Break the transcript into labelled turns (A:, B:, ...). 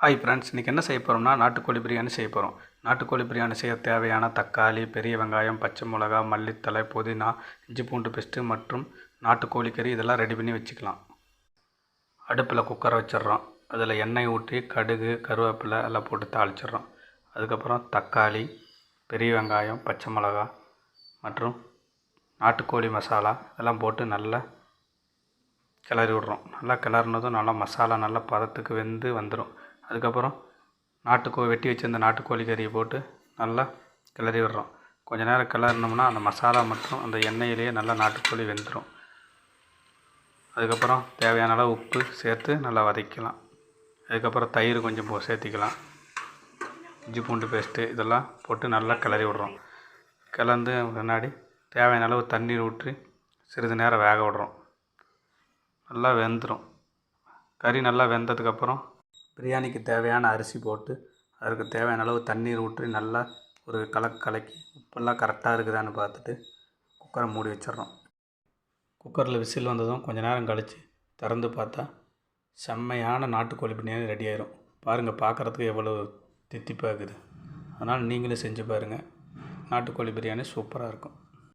A: Hi friends இன்றைக்கி என்ன செய்ய போகிறோம்னா நாட்டுக்கோழி பிரியாணி செய்ய போகிறோம் நாட்டுக்கோழி பிரியாணி செய்ய தேவையான தக்காளி பெரிய வெங்காயம் பச்சை மிளகா மல்லித்தழை புதினா இஞ்சி பூண்டு பெஸ்ட்டு மற்றும் நாட்டுக்கோழி கறி இதெல்லாம் ரெடி பண்ணி வச்சுக்கலாம். அடுப்பில் குக்கரை வச்சிடுறோம். அதில் எண்ணெய் ஊற்றி கடுகு கருவேப்பிலை எல்லாம் போட்டு தாளிச்சிடுறோம். அதுக்கப்புறம் தக்காளி பெரிய வெங்காயம் பச்சை மிளகா மற்றும் நாட்டுக்கோழி மசாலா இதெல்லாம் போட்டு நல்லா கிளறி விட்றோம். நல்லா கிளறினதும் நல்லா மசாலா நல்லா பதத்துக்கு வெந்து வந்துடும் அதுக்கப்புறம் நாட்டுக்கோ வெட்டி வச்சிருந்த நாட்டுக்கோழி கறியை போட்டு நல்லா கிளறி விடுறோம். கொஞ்ச நேரம் கிளறினோம்னா அந்த மசாலா மற்றும் அந்த எண்ணெயிலேயே நல்லா நாட்டுக்கோழி வெந்துடும் அதுக்கப்புறம் தேவையான அளவு உப்பு சேர்த்து நல்லா வதக்கலாம் அதுக்கப்புறம் தயிர் கொஞ்சம் போ சேர்த்திக்கலாம். இஞ்சி பூண்டு பேஸ்ட்டு இதெல்லாம் போட்டு நல்லா கிளறி விடுறோம். கிளந்து முன்னாடி தேவையான அளவு தண்ணீர் ஊற்றி சிறிது நேரம் வேக விடுறோம். நல்லா வெந்துடும் கறி நல்லா வெந்ததுக்கப்புறம் பிரியாணிக்கு தேவையான அரிசி போட்டு அதுக்கு தேவையான அளவு தண்ணீர் ஊற்றி நல்லா ஒரு கலக்கு கலக்கி உப்பெல்லாம் கரெக்டாக இருக்குதான்னு பார்த்துட்டு குக்கரை மூடி வச்சிடுறோம். குக்கரில் விசில் வந்ததும் கொஞ்சம் நேரம் கழித்து திறந்து பார்த்தா செம்மையான நாட்டுக்கோழி பிரியாணி ரெடி ஆயிரும். பாருங்கள் பார்க்குறதுக்கு எவ்வளோ தித்திப்பாக இருக்குது. அதனால் நீங்களும் செஞ்சு பாருங்கள் நாட்டுக்கோழி பிரியாணி சூப்பராக இருக்கும்.